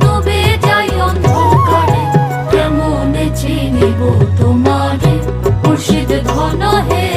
ডুবে যাই অন্ধকারে কেমনে চিনিব তোমারে? খুশিদ ধন হে